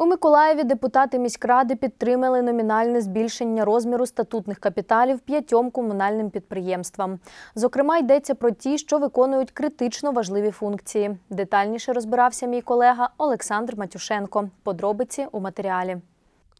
У Миколаєві депутати міськради підтримали номінальне збільшення розміру статутних капіталів п'ятьом комунальним підприємствам. Зокрема, йдеться про ті, що виконують критично важливі функції. Детальніше розбирався мій колега Олександр Матюшенко. Подробиці у матеріалі.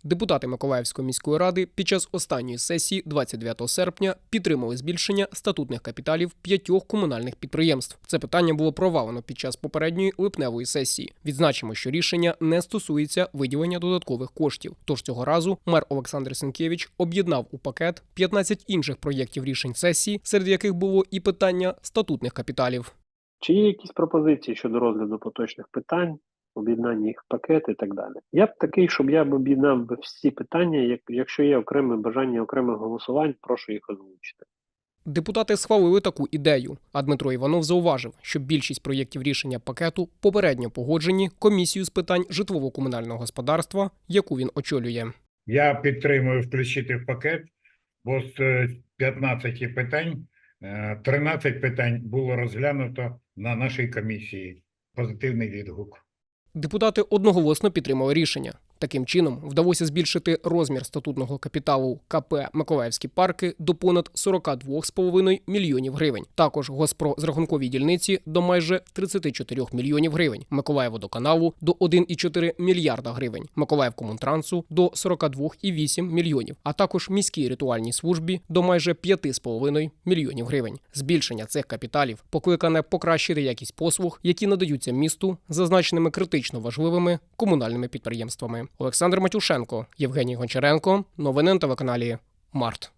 Депутати Миколаївської міської ради під час останньої сесії 29 серпня підтримали збільшення статутних капіталів п'ятьох комунальних підприємств. Це питання було провалено під час попередньої липневої сесії. Відзначимо, що рішення не стосується виділення додаткових коштів. Тож цього разу мер Олександр Сенкевич об'єднав у пакет 15 інших проєктів рішень сесії, серед яких було і питання статутних капіталів. Чи є якісь пропозиції щодо розгляду поточних питань, об'єднання їх в пакет і так далі? Я б такий, щоб я б об'єднав би всі питання, як, якщо є окреме бажання окремих голосувань, прошу їх озвучити. Депутати схвалили таку ідею. А Дмитро Іванов зауважив, що більшість проєктів рішення пакету попередньо погоджені комісією з питань житлово-комунального господарства, яку він очолює. Я підтримую включити в пакет, бо з е, 15 питань е, 13 питань було розглянуто на нашій комісії. Позитивний відгук. Депутати одноголосно підтримали рішення. Таким чином вдалося збільшити розмір статутного капіталу КП Миколаївські парки до понад 42,5 мільйонів гривень. Також госпрозрахунковій дільниці до майже 34 мільйонів гривень. Миколаєводоканалу до 1,4 мільярда гривень. Миколаївкомунтрансу до 42,8 мільйонів. А також міській ритуальній службі до майже 5,5 мільйонів гривень. Збільшення цих капіталів покликане покращити якість послуг, які надаються місту зазначеними критично важливими комунальними підприємствами. Олександр Матюшенко, Євгеній Гончаренко. Новини на телеканалі Март.